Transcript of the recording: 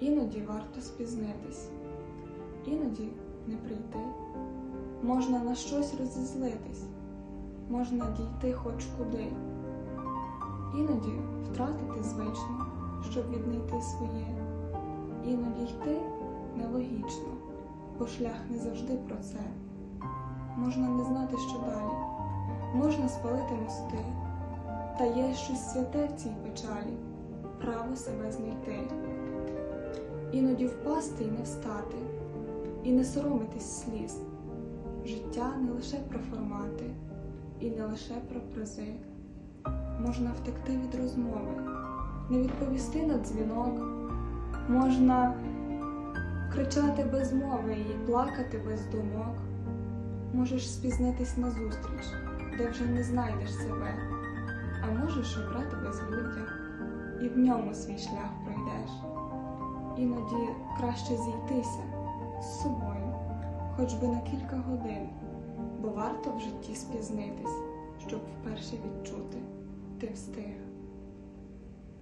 Іноді варто спізнитись, іноді не прийти. Можна на щось розізлитись, можна дійти хоч куди. Іноді втратити звично, щоб віднайти своє. Іноді йти нелогічно, бо шлях не завжди про це. Можна не знати, що далі, можна спалити мости, та є щось святе в цій печалі, право себе знайти. Іноді впасти і не встати, і не соромитись сліз. Життя не лише про формати, і не лише про призи. Можна втекти від розмови, не відповісти на дзвінок, можна кричати без мови і плакати без думок. Можеш спізнитись на зустріч, де вже не знайдеш себе, а можеш обрати безлюддя, і в ньому свій шлях пройдеш. Іноді краще зійтися з собою, хоч би на кілька годин, бо варто в житті спізнитись, щоб вперше відчути, ти встиг.